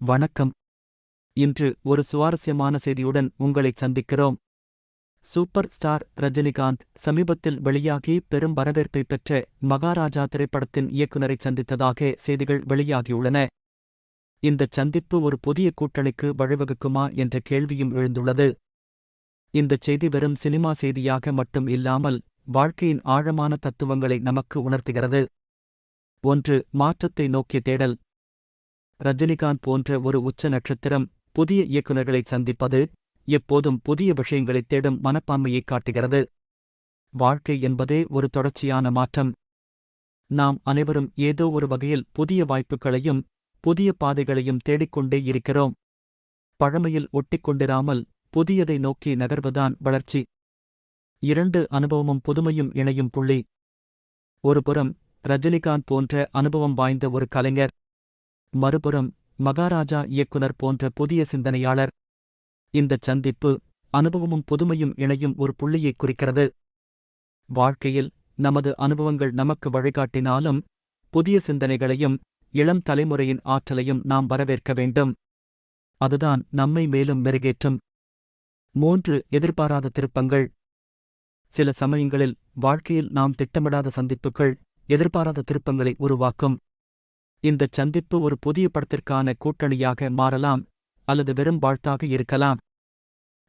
வணக்கம். இன்று ஒரு சுவாரஸ்யமான செய்தியுடன் உங்களைச் சந்திக்கிறோம். சூப்பர் ஸ்டார் ரஜினிகாந்த் சமீபத்தில் வெளியாகி பெரும் வரவேற்பை பெற்ற மகாராஜா திரைப்படத்தின் இயக்குநரை சந்தித்ததாக செய்திகள் வெளியாகியுள்ளன. இந்தச் சந்திப்பு ஒரு புதிய கூட்டணிக்கு வழிவகுக்குமா என்ற கேள்வியும் எழுந்துள்ளது. இந்தச் செய்தி வெறும் சினிமா செய்தியாக மட்டும் இல்லாமல் வாழ்க்கையின் ஆழமான தத்துவங்களை நமக்கு உணர்த்துகிறது. ஒன்று மாற்றத்தை நோக்கிய தேடல். ரஜினிகாந்த் போன்ற ஒரு உச்ச நட்சத்திரம் புதிய இயக்குநர்களை சந்திப்பது எப்போதும் புதிய விஷயங்களைத் தேடும் மனப்பான்மையைக் காட்டுகிறது. வாழ்க்கை என்பதே ஒரு தொடர்ச்சியான மாற்றம். நாம் அனைவரும் ஏதோ ஒரு வகையில் புதிய வாய்ப்புகளையும் புதிய பாதைகளையும் தேடிக்கொண்டே இருக்கிறோம். பழமையில் ஒட்டிக்கொண்டிராமல் புதியதை நோக்கி நகர்வதான் வளர்ச்சி. இரண்டு அனுபவமும் புதுமையும் இணையும் புள்ளி. ஒருபுறம் ரஜினிகாந்த் போன்ற அனுபவம் வாய்ந்த ஒரு கலைஞர் மறுபுறம் மகாராஜா இயக்குனர் போன்ற புதிய சிந்தனையாளர். இந்தச் சந்திப்பு அனுபவமும் புதுமையும் இணையும் ஒரு புள்ளியைக் குறிக்கிறது. வாழ்க்கையில் நமது அனுபவங்கள் நமக்கு வழிகாட்டினாலும் புதிய சிந்தனைகளையும் இளம் தலைமுறையின் ஆற்றலையும் நாம் வரவேற்க வேண்டும். அதுதான் நம்மை மேலும் மெருகேற்றும். மூன்று எதிர்பாராத திருப்பங்கள். சில சமயங்களில் வாழ்க்கையில் நாம் திட்டமிடாத சந்திப்புகள் எதிர்பாராத திருப்பங்களை உருவாக்கும். இந்தச் சந்திப்பு ஒரு புதிய படத்திற்கான கூட்டணியாக மாறலாம் அல்லது வெறும் வாழ்த்தாக இருக்கலாம்.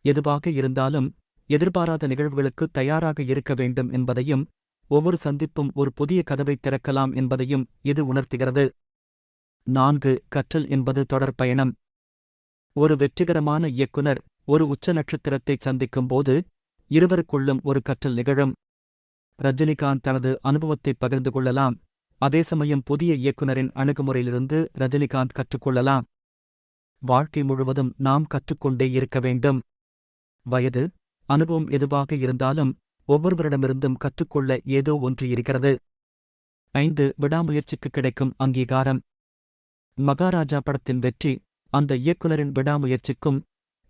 எதுவாக இருந்தாலும் எதிர்பாராத நிகழ்வுகளுக்கு தயாராக இருக்க வேண்டும் என்பதையும் ஒவ்வொரு சந்திப்பும் ஒரு புதிய கதவை திறக்கலாம் என்பதையும் இது உணர்த்துகிறது. நான்கு கற்றல் என்பது தொடர் பயணம். ஒரு வெற்றிகரமான இயக்குனர் ஒரு உச்ச நட்சத்திரத்தை சந்திக்கும்போது இருவருக்குள்ளும் ஒரு கற்றல் நிகழும். ரஜினிகாந்த் தனது அனுபவத்தை பகிர்ந்து கொள்ளலாம். அதே சமயம் புதிய இயக்குனரின் அணுகுமுறையிலிருந்து ரஜினிகாந்த் கற்றுக்கொள்ளலாம். வாழ்க்கை முழுவதும் நாம் கற்றுக்கொண்டே இருக்க வேண்டும். வயது அனுபவம் எதுவாக இருந்தாலும் ஒவ்வொருவரிடமிருந்தும் கற்றுக்கொள்ள ஏதோ ஒன்று இருக்கிறது. ஐந்து விடாமுயற்சிக்கு கிடைக்கும் அங்கீகாரம். மகாராஜா படத்தின் வெற்றி அந்த இயக்குனரின் விடாமுயற்சிக்கும்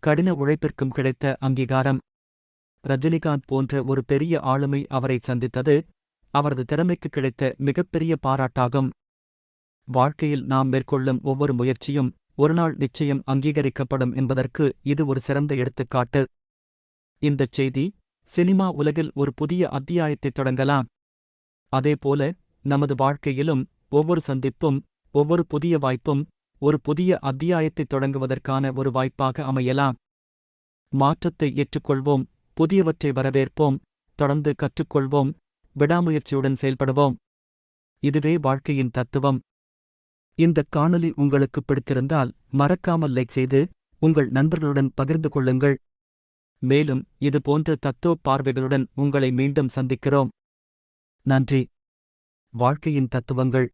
கடின உழைப்பிற்கும் கிடைத்த அங்கீகாரம். ரஜினிகாந்த் போன்ற ஒரு பெரிய ஆளுமை அவரை சந்தித்தது அவரது திறமைக்கு கிடைத்த மிகப்பெரிய பாராட்டாகும். வாழ்க்கையில் நாம் மேற்கொள்ளும் ஒவ்வொரு முயற்சியும் ஒருநாள் நிச்சயம் அங்கீகரிக்கப்படும் என்பதற்கு இது ஒரு சிறந்த எடுத்துக்காட்டு. இந்தச் செய்தி சினிமா உலகில் ஒரு புதிய அத்தியாயத்தைத் தொடங்கலாம். அதேபோல நமது வாழ்க்கையிலும் ஒவ்வொரு சந்திப்பும் ஒவ்வொரு புதிய வாய்ப்பும் ஒரு புதிய அத்தியாயத்தைத் தொடங்குவதற்கான ஒரு வாய்ப்பாக அமையலாம். மாற்றத்தை ஏற்றுக்கொள்வோம் புதியவற்றை வரவேற்போம் தொடர்ந்து கற்றுக்கொள்வோம் விடாமுயற்சியுடன் செயல்படுவோம். இதுவே வாழ்க்கையின் தத்துவம். இந்தக் காணொலி உங்களுக்கு பிடித்திருந்தால் மறக்காமல் லைக் செய்து உங்கள் நண்பர்களுடன் பகிர்ந்து கொள்ளுங்கள். மேலும் இது போன்ற தத்துவ பார்வைகளுடன் உங்களை மீண்டும் சந்திக்கிறோம். நன்றி. வாழ்க்கையின் தத்துவங்கள்.